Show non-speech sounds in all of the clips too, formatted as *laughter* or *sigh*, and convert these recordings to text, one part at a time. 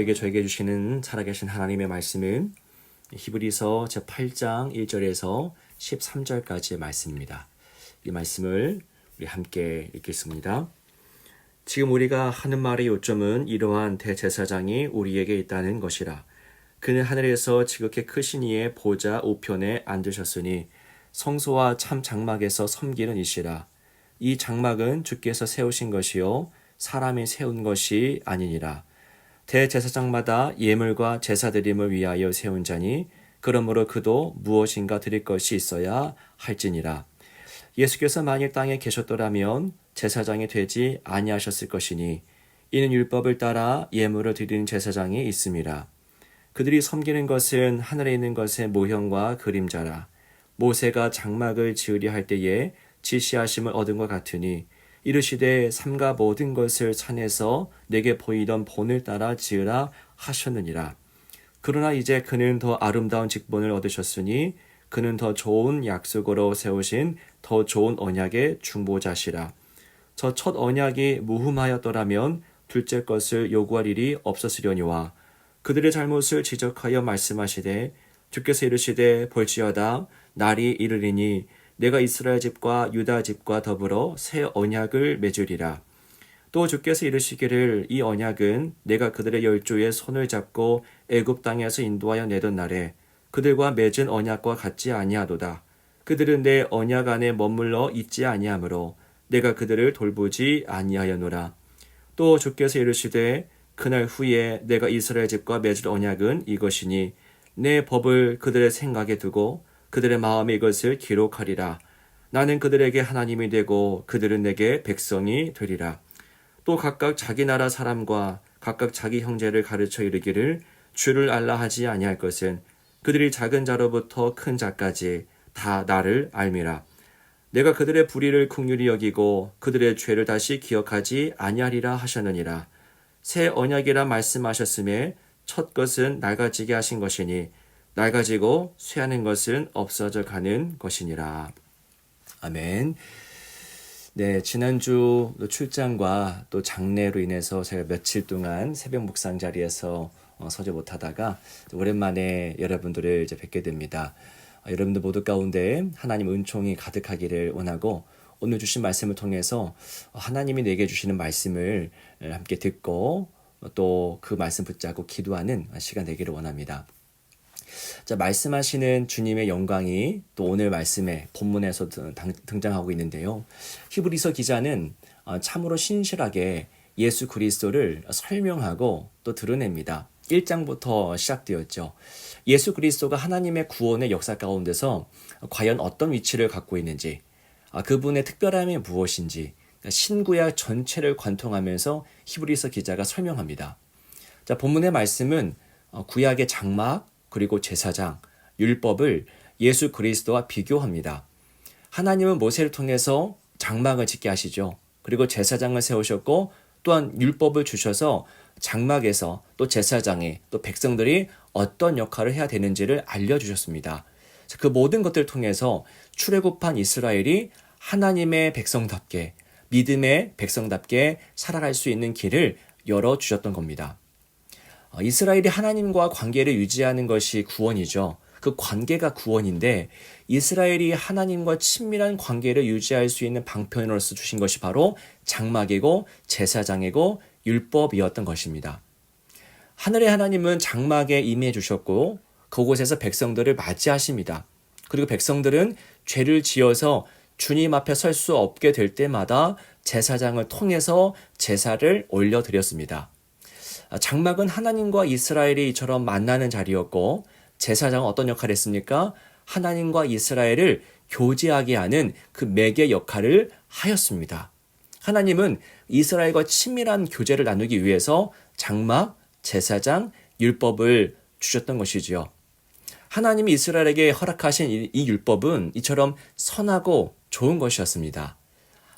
이 새벽에 저에게 주시는 살아계신 하나님의 말씀은 히브리서 제8장 1절에서 13절까지의 말씀입니다. 이 말씀을 우리 함께 읽겠습니다. 지금 우리가 하는 말의 요점은 이러한 대제사장이 우리에게 있다는 것이라. 그는 하늘에서 지극히 크신 이의 보좌 우편에 앉으셨으니 성소와 참 장막에서 섬기는 이시라. 이 장막은 주께서 세우신 것이요 사람이 세운 것이 아니니라. 대제사장마다 예물과 제사 드림을 위하여 세운 자니 그러므로 그도 무엇인가 드릴 것이 있어야 할지니라. 예수께서 만일 땅에 계셨더라면 제사장이 되지 아니하셨을 것이니 이는 율법을 따라 예물을 드리는 제사장이 있음이라. 그들이 섬기는 것은 하늘에 있는 것의 모형과 그림자라. 모세가 장막을 지으려 할 때에 지시하심을 얻은 것 같으니 이르시되 삼가 모든 것을 산에서 내게 보이던 본을 따라 지으라 하셨느니라. 그러나 이제 그는 더 아름다운 직분을 얻으셨으니 그는 더 좋은 약속으로 세우신 더 좋은 언약의 중보자시라. 저 첫 언약이 무흠하였더라면 둘째 것을 요구할 일이 없었으려니와 그들의 잘못을 지적하여 말씀하시되 주께서 이르시되 볼지어다 날이 이르리니 내가 이스라엘 집과 유다 집과 더불어 새 언약을 맺으리라. 또 주께서 이르시기를 이 언약은 내가 그들의 열조의 손을 잡고 애굽 땅에서 인도하여 내던 날에 그들과 맺은 언약과 같지 아니하도다. 그들은 내 언약 안에 머물러 있지 아니하므로 내가 그들을 돌보지 아니하였노라. 또 주께서 이르시되 그날 후에 내가 이스라엘 집과 맺을 언약은 이것이니 내 법을 그들의 생각에 두고 그들의 마음에 이것을 기록하리라. 나는 그들에게 하나님이 되고 그들은 내게 백성이 되리라. 또 각각 자기 나라 사람과 각각 자기 형제를 가르쳐 이르기를 주를 알라 하지 아니할 것은 그들이 작은 자로부터 큰 자까지 다 나를 알미라. 내가 그들의 불의를 긍휼히 여기고 그들의 죄를 다시 기억하지 아니하리라 하셨느니라. 새 언약이라 말씀하셨음에 첫 것은 낡아지게 하신 것이니 낡아지고 쇠하는 것은 없어져 가는 것이니라. 아멘. 네, 지난주 출장과 또 장례로 인해서 제가 며칠 동안 새벽 묵상 자리에서 어, 서지 못하다가 오랜만에 여러분들을 이제 뵙게 됩니다. 어, 여러분들 모두 가운데 하나님 은총이 가득하기를 원하고 오늘 주신 말씀을 통해서 하나님이 내게 주시는 말씀을 함께 듣고 또 그 말씀 붙잡고 기도하는 시간 되기를 원합니다. 자, 말씀하시는 주님의 영광이 또 오늘 말씀에 본문에서 등장하고 있는데요. 히브리서 기자는 어, 참으로 신실하게 예수 그리스도를 설명하고 또 드러냅니다. 1장부터 시작되었죠. 예수 그리스도가 하나님의 구원의 역사 가운데서 과연 어떤 위치를 갖고 있는지, 아, 그분의 특별함이 무엇인지, 그러니까 신구약 전체를 관통하면서 히브리서 기자가 설명합니다. 자, 본문의 말씀은 어, 구약의 장막, 그리고 제사장, 율법을 예수 그리스도와 비교합니다. 하나님은 모세를 통해서 장막을 짓게 하시죠. 그리고 제사장을 세우셨고 또한 율법을 주셔서 장막에서 또 제사장이 또 백성들이 어떤 역할을 해야 되는지를 알려주셨습니다. 그 모든 것들을 통해서 출애굽한 이스라엘이 하나님의 백성답게 믿음의 백성답게 살아갈 수 있는 길을 열어 주셨던 겁니다. 어, 이스라엘이 하나님과 관계를 유지하는 것이 구원이죠. 그 관계가 구원인데 이스라엘이 하나님과 친밀한 관계를 유지할 수 있는 방편으로서 주신 것이 바로 장막이고 제사장이고 율법이었던 것입니다. 하늘의 하나님은 장막에 임해 주셨고 그곳에서 백성들을 맞이하십니다. 그리고 백성들은 죄를 지어서 주님 앞에 설 수 없게 될 때마다 제사장을 통해서 제사를 올려드렸습니다. 장막은 하나님과 이스라엘이 이처럼 만나는 자리였고 제사장은 어떤 역할을 했습니까? 하나님과 이스라엘을 교제하게 하는 그 매개 역할을 하였습니다. 하나님은 이스라엘과 친밀한 교제를 나누기 위해서 장막, 제사장, 율법을 주셨던 것이지요. 하나님이 이스라엘에게 허락하신 이 율법은 이처럼 선하고 좋은 것이었습니다.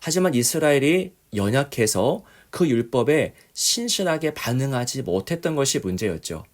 하지만 이스라엘이 연약해서 그 율법에 신실하게 반응하지 못했던 것이 문제였죠.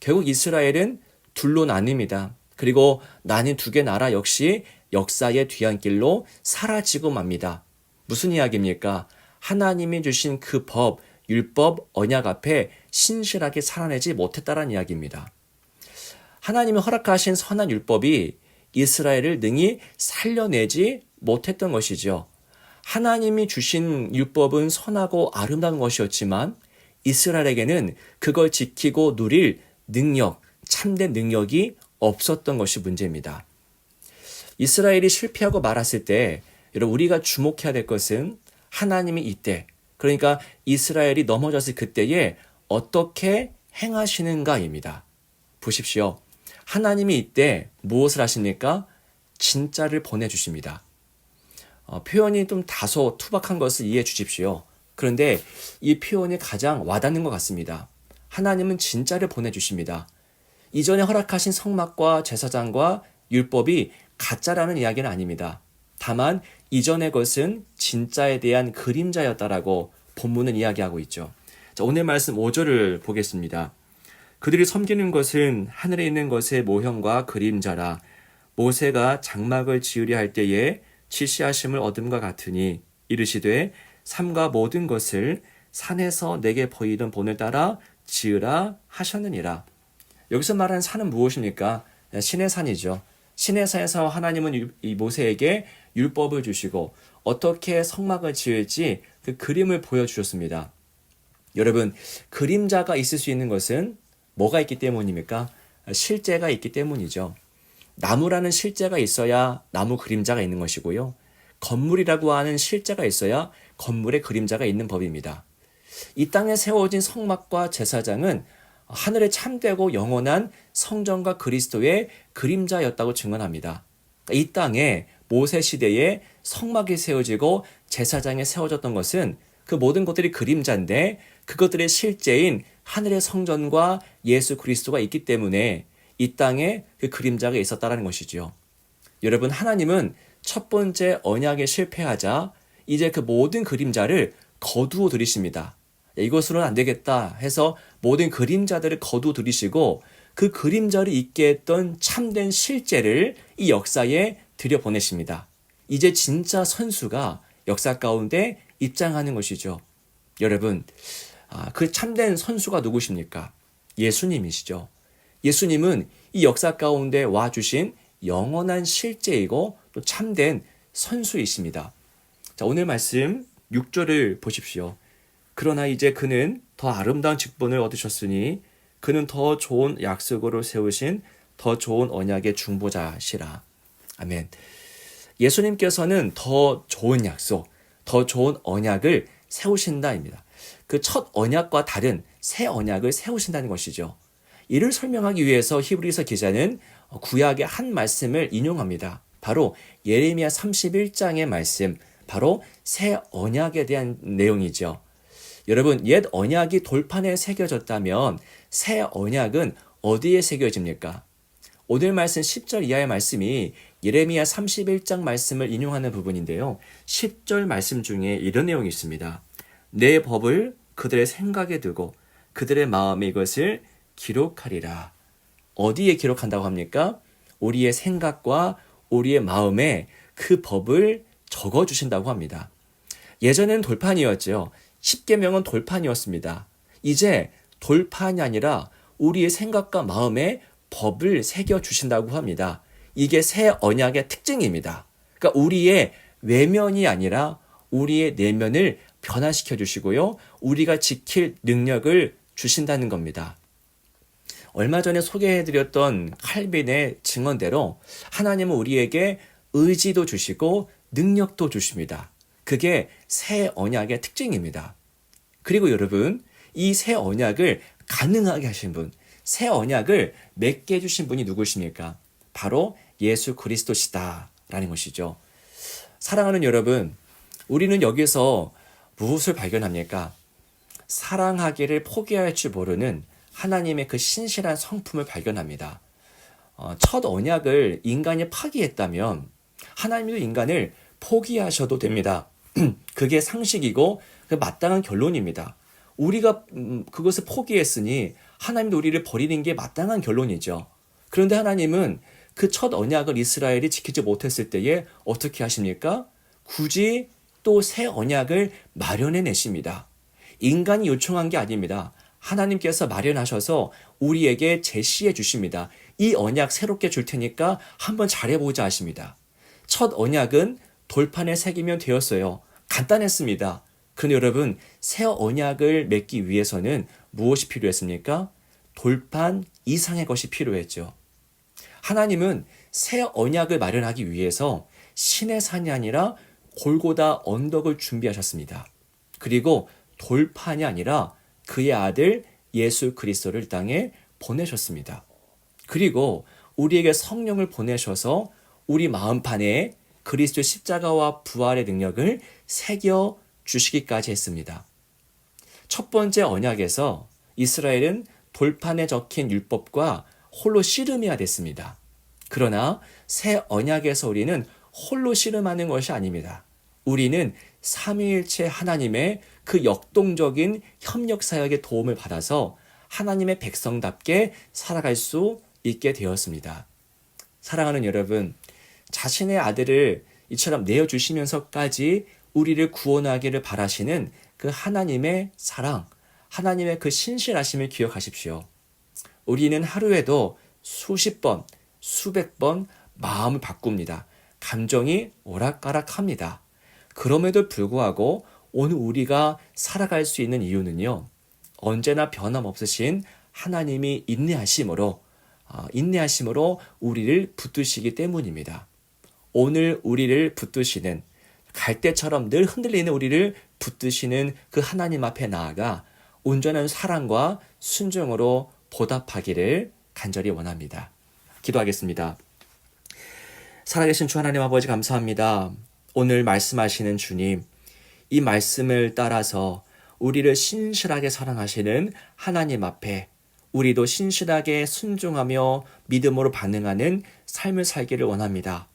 결국 이스라엘은 둘로 나뉩니다. 그리고 나뉜 두 개 나라 역시 역사의 뒤안길로 사라지고 맙니다. 무슨 이야기입니까? 하나님이 주신 그 법, 율법, 언약 앞에 신실하게 살아내지 못했다라는 이야기입니다. 하나님이 허락하신 선한 율법이 이스라엘을 능히 살려내지 못했던 것이죠. 하나님이 주신 율법은 선하고 아름다운 것이었지만 이스라엘에게는 그걸 지키고 누릴 능력, 참된 능력이 없었던 것이 문제입니다. 이스라엘이 실패하고 말았을 때 여러분 우리가 주목해야 될 것은 하나님이 이때 그러니까 이스라엘이 넘어졌을 그때에 어떻게 행하시는가입니다. 보십시오. 하나님이 이때 무엇을 하십니까? 진짜를 보내주십니다. 어, 표현이 좀 다소 투박한 것을 이해해 주십시오. 그런데 이 표현이 가장 와닿는 것 같습니다. 하나님은 진짜를 보내주십니다. 이전에 허락하신 성막과 제사장과 율법이 가짜라는 이야기는 아닙니다. 다만 이전의 것은 진짜에 대한 그림자였다라고 본문은 이야기하고 있죠. 자, 오늘 말씀 5절을 보겠습니다. 그들이 섬기는 것은 하늘에 있는 것의 모형과 그림자라 모세가 장막을 지으려 할 때에 지시하심을 얻음과 같으니 이르시되 삼가 모든 것을 산에서 내게 보이던 본을 따라 지으라 하셨느니라. 여기서 말하는 산은 무엇입니까? 신의 산이죠. 신의 산에서 하나님은 이 모세에게 율법을 주시고 어떻게 성막을 지을지 그 그림을 보여주셨습니다. 여러분, 그림자가 있을 수 있는 것은 뭐가 있기 때문입니까? 실제가 있기 때문이죠. 나무라는 실제가 있어야 나무 그림자가 있는 것이고요. 건물이라고 하는 실제가 있어야 건물의 그림자가 있는 법입니다. 이 땅에 세워진 성막과 제사장은 하늘에 참되고 영원한 성전과 그리스도의 그림자였다고 증언합니다. 이 땅에 모세 시대에 성막이 세워지고 제사장이 세워졌던 것은 그 모든 것들이 그림자인데 그것들의 실제인 하늘의 성전과 예수 그리스도가 있기 때문에 이 땅에 그 그림자가 있었다라는 것이지요. 여러분 하나님은 첫 번째 언약에 실패하자 이제 그 모든 그림자를 거두어 들이십니다. 이것으로는 안 되겠다 해서 모든 그림자들을 거두어 들이시고 그 그림자를 있게 했던 참된 실제를 이 역사에 들여보내십니다. 이제 진짜 선수가 역사 가운데 입장하는 것이죠. 여러분, 아, 그 참된 선수가 누구십니까? 예수님이시죠. 예수님은 이 역사 가운데 와 주신 영원한 실제이고 또 참된 선수이십니다. 자, 오늘 말씀 6절을 보십시오. 그러나 이제 그는 더 아름다운 직분을 얻으셨으니 그는 더 좋은 약속으로 세우신 더 좋은 언약의 중보자시라. 아멘. 예수님께서는 더 좋은 약속, 더 좋은 언약을 세우신다입니다. 그 첫 언약과 다른 새 언약을 세우신다는 것이죠. 이를 설명하기 위해서 히브리서 기자는 구약의 한 말씀을 인용합니다. 바로 예레미야 31장의 말씀, 바로 새 언약에 대한 내용이죠. 여러분, 옛 언약이 돌판에 새겨졌다면 새 언약은 어디에 새겨집니까? 오늘 말씀 10절 이하의 말씀이 예레미야 31장 말씀을 인용하는 부분인데요. 10절 말씀 중에 이런 내용이 있습니다. 내 법을 그들의 생각에 두고 그들의 마음에 이것을 기록하리라. 어디에 기록한다고 합니까? 우리의 생각과 우리의 마음에 그 법을 적어 주신다고 합니다. 예전에는 돌판이었죠. 10계명은 돌판이었습니다. 이제 돌판이 아니라 우리의 생각과 마음에 법을 새겨 주신다고 합니다. 이게 새 언약의 특징입니다. 그러니까 우리의 외면이 아니라 우리의 내면을 변화시켜 주시고요. 우리가 지킬 능력을 주신다는 겁니다. 얼마 전에 소개해드렸던 칼빈의 증언대로 하나님은 우리에게 의지도 주시고 능력도 주십니다. 그게 새 언약의 특징입니다. 그리고 여러분, 이 새 언약을 가능하게 하신 분, 새 언약을 맺게 해주신 분이 누구십니까? 바로 예수 그리스도시다. 라는 것이죠. 사랑하는 여러분, 우리는 여기서 무엇을 발견합니까? 사랑하기를 포기할 줄 모르는 하나님의 그 신실한 성품을 발견합니다. 어, 첫 언약을 인간이 파기했다면 하나님도 인간을 포기하셔도 됩니다. *clears throat* 그게 상식이고 그 마땅한 결론입니다. 우리가 음, 그것을 포기했으니 하나님도 우리를 버리는 게 마땅한 결론이죠. 그런데 하나님은 그 첫 언약을 이스라엘이 지키지 못했을 때에 어떻게 하십니까? 굳이 또 새 언약을 마련해 내십니다. 인간이 요청한 게 아닙니다. 하나님께서 마련하셔서 우리에게 제시해 주십니다. 이 언약 새롭게 줄 테니까 한번 잘해보자 하십니다. 첫 언약은 돌판에 새기면 되었어요. 간단했습니다. 근데 여러분, 새 언약을 맺기 위해서는 무엇이 필요했습니까? 돌판 이상의 것이 필요했죠. 하나님은 새 언약을 마련하기 위해서 신의 산이 아니라 골고다 언덕을 준비하셨습니다. 그리고 돌판이 아니라 그의 아들 예수 그리스도를 이 땅에 보내셨습니다. 그리고 우리에게 성령을 보내셔서 우리 마음판에 그리스도 십자가와 부활의 능력을 새겨 주시기까지 했습니다. 첫 번째 언약에서 이스라엘은 돌판에 적힌 율법과 홀로 씨름해야 됐습니다. 그러나 새 언약에서 우리는 홀로 씨름하는 것이 아닙니다. 우리는 삼위일체 하나님의 그 역동적인 협력 사역의 도움을 받아서 하나님의 백성답게 살아갈 수 있게 되었습니다. 사랑하는 여러분, 자신의 아들을 이처럼 내어주시면서까지 우리를 구원하기를 바라시는 그 하나님의 사랑, 하나님의 그 신실하심을 기억하십시오. 우리는 하루에도 수십 번, 수백 번 마음을 바꿉니다. 감정이 오락가락합니다. 그럼에도 불구하고 오늘 우리가 살아갈 수 있는 이유는요. 언제나 변함없으신 하나님이 인내하심으로 아, 인내하심으로 우리를 붙드시기 때문입니다. 오늘 우리를 붙드시는 갈대처럼 늘 흔들리는 우리를 붙드시는 그 하나님 앞에 나아가 온전한 사랑과 순종으로 보답하기를 간절히 원합니다. 기도하겠습니다. 살아계신 주 하나님 아버지 감사합니다. 오늘 말씀하시는 주님, 이 말씀을 따라서 우리를 신실하게 사랑하시는 하나님 앞에 우리도 신실하게 순종하며 믿음으로 반응하는 삶을 살기를 원합니다.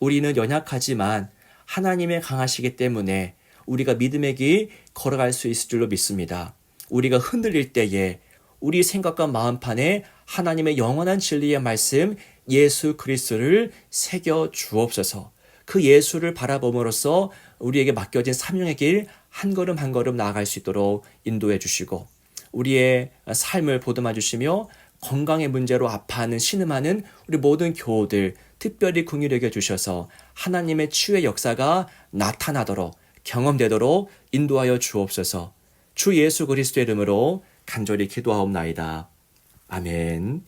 우리는 연약하지만 하나님의 강하시기 때문에 우리가 믿음의 길 걸어갈 수 있을 줄로 믿습니다. 우리가 흔들릴 때에 우리 생각과 마음판에 하나님의 영원한 진리의 말씀 예수 그리스도를 새겨 주옵소서. 그 예수를 바라봄으로써 우리에게 맡겨진 사명의 길 한 걸음 한 걸음 나아갈 수 있도록 인도해 주시고 우리의 삶을 보듬어 주시며 건강의 문제로 아파하는 신음하는 우리 모든 교우들 특별히 궁유를 여겨 주셔서 하나님의 치유의 역사가 나타나도록 경험되도록 인도하여 주옵소서. 주 예수 그리스도의 이름으로 간절히 기도하옵나이다. 아멘.